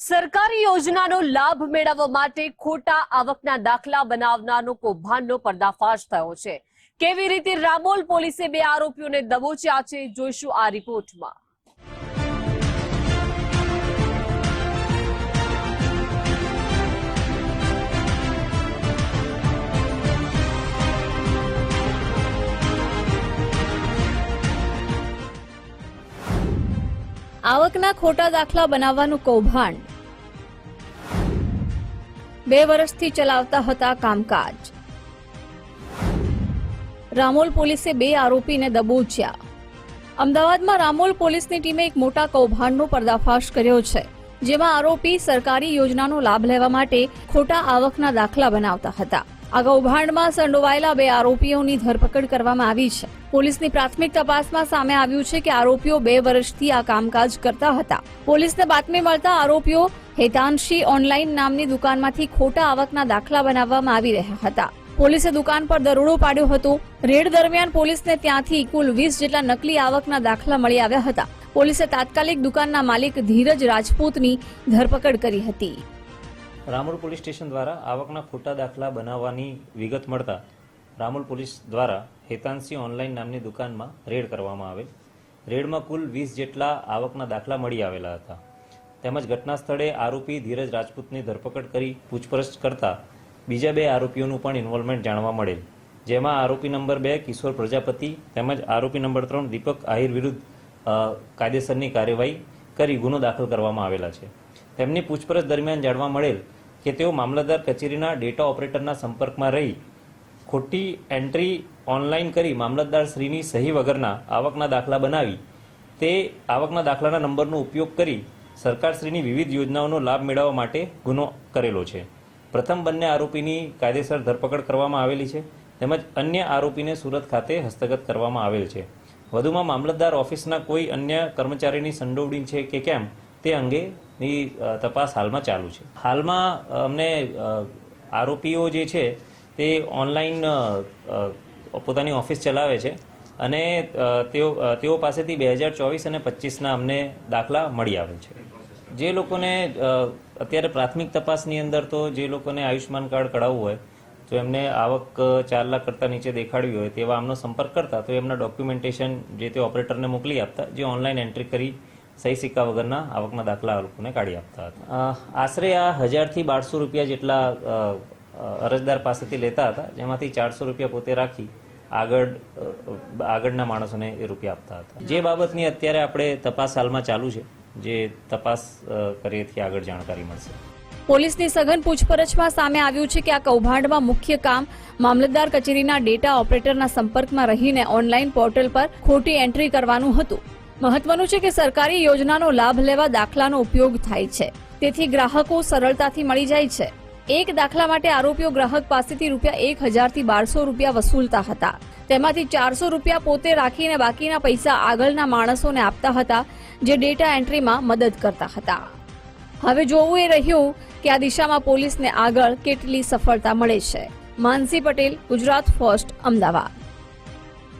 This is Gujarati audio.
સરકારી યોજનાનો લાભ મેળવવા માટે ખોટા આવકના દાખલા બનાવનારનો કૌભાંડનો પર્દાફાશ થયો છે. કેવી રીતે રામોલ પોલીસે બે આરોપીઓને દબોચ્યા છે, જોઈશું આ રિપોર્ટમાં. આવકના ખોટા દાખલા બનાવવાનું કૌભાંડ. બે વર્ષથી ચલાવતા હતા કામકાજ. રામોલ પોલીસે બે આરોપીને દબોચ્યા. અમદાવાદમાં રામોલ પોલીસની ટીમે એક મોટા કૌભાંડનો પર્દાફાશ કર્યો છે, જેમાં આરોપી સરકારી યોજનાનો લાભ લેવા માટે ખોટા આવકના દાખલા બનાવતા હતા. આ કૌભાંડમાં સંડોવાયેલા બે આરોપીઓની ધરપકડ કરવામાં આવી છે. પોલીસની પ્રાથમિક તપાસમાં સામે આવ્યું છે કે આરોપીઓ બે વર્ષથી આ કામકાજ કરતા હતા. પોલીસને બાતમી મળતા આરોપીઓ હેતાંશી ઓનલાઈન નામની દુકાનમાંથી ખોટા આવકના દાખલા બનાવવામાં આવી રહ્યા હતા. પોલીસે દુકાન પર દરોડો પાડ્યો હતો. રેડ દરમિયાન પોલીસને ત્યાંથી કુલ વીસ જેટલા નકલી આવકના દાખલા મળી આવ્યા હતા. પોલીસે તાત્કાલિક દુકાનના માલિક ધીરજ રાજપૂતની ધરપકડ કરી હતી. રામોલ પોલીસ સ્ટેશન દ્વારા આવકના ખોટા દાખલા બનાવવાની વિગત મળતા રામોલ પોલીસ દ્વારા હેતાંશી ઓનલાઈન નામની દુકાનમાં રેડ કરવામાં આવેલ. રેડમાં કુલ વીસ જેટલા આવકના દાખલા મળી આવેલા હતા. તેમજ ઘટના સ્થળે આરોપી ધીરજ રાજપૂતની ધરપકડ કરી પૂછપરછ કરતા બીજા બે આરોપીઓનું પણ ઇન્વોલ્વમેન્ટ જાણવા મળેલ. જેમાં આરોપી નંબર બે કિશોર પ્રજાપતિ તેમજ આરોપી નંબર ત્રણ દીપક આહિર વિરુદ્ધ કાયદેસરની કાર્યવાહી કરી ગુનો દાખલ કરવામાં આવેલા છે. તેમની પૂછપરછ દરમિયાન જાણવા મળેલ કે તેઓ મામલતદાર કચેરીના ડેટા ઓપરેટરના સંપર્કમાં રહી ખોટી એન્ટ્રી ઓનલાઈન કરી મામલતદાર શ્રીની સહી વગરના આવકના દાખલા બનાવી તે આવકના દાખલાના નંબરનો ઉપયોગ કરી સરકારશ્રીની વિવિધ યોજનાઓનો લાભ મેળવવા માટે ગુનો કરેલો છે. પ્રથમ બંને આરોપીની કાયદેસર ધરપકડ કરવામાં આવેલી છે તેમજ અન્ય આરોપીને સુરત ખાતે હસ્તગત કરવામાં આવેલ છે. વધુમાં મામલતદાર ઓફિસના કોઈ અન્ય કર્મચારીની સંડોવણી છે કે કેમ તે અંગેની તપાસ હાલમાં ચાલુ છે. હાલમાં અમને આરોપીઓ જે છે, તે ઓનલાઈન પોતાની ઓફિસ ચલાવે છે અને તેઓ તેઓ પાસેથી બે હજાર ચોવીસ અને પચીસના અમને દાખલા મળી આવેલ છે. જે લોકોને અત્યારે પ્રાથમિક તપાસની અંદર તો જે લોકોને આયુષ્યમાન કાર્ડ કઢાવવું હોય, તો એમને આવક ચાર લાખ કરતાં નીચે દેખાડવી હોય તેવા આમનો સંપર્ક કરતા, તો એમના ડોક્યુમેન્ટેશન જે તે ઓપરેટરને મોકલી આપતા, જે ઓનલાઈન એન્ટ્રી કરી સહી સિક્કા વગરના આવકના દાખલા લોકોને કાઢી આપતા હતા. આશરે આ હજારથી બારસો રૂપિયા જેટલા અરજદાર પાસેથી લેતા હતા જેમાંથી ચારસો રૂપિયા પોતે રાખી આગળ આગળના માણસોને એ રૂપિયા આપતા હતા. જે બાબતની અત્યારે આપણે તપાસ હાલમાં ચાલુ છે જે તપાસ કરીએ થી આગળ જાણકારી મળશે. પોલીસની સઘન પૂછપરછમાં સામે આવ્યું છે કે આ કૌભાંડમાં મુખ્ય કામ મામલતદાર કચેરીના ડેટા ઓપરેટરના સંપર્કમાં રહીને ઓનલાઈન પોર્ટલ પર ખોટી એન્ટ્રી કરવાનું હતું. મહત્વનું છે કે સરકારી યોજનાનો લાભ લેવા દાખલાનો ઉપયોગ થાય છે. તેથી ગ્રાહકો સરળતાથી મળી જાય છે. એક દાખલા માટે આરોપીઓ ગ્રાહક પાસેથી રૂપિયા એક હજારથી બારસો રૂપિયા વસૂલતા હતા. તેમાંથી ચારસો રૂપિયા પોતે રાખીને બાકીના પૈસા આગળના માણસોને આપતા હતા, જે ડેટા એન્ટ્રીમાં મદદ કરતા હતા. હવે જોવું એ રહ્યું કે આ દિશામાં પોલીસને આગળ કેટલી સફળતા મળે છે. માનસી પટેલ, ગુજરાત ફર્સ્ટ, અમદાવાદ.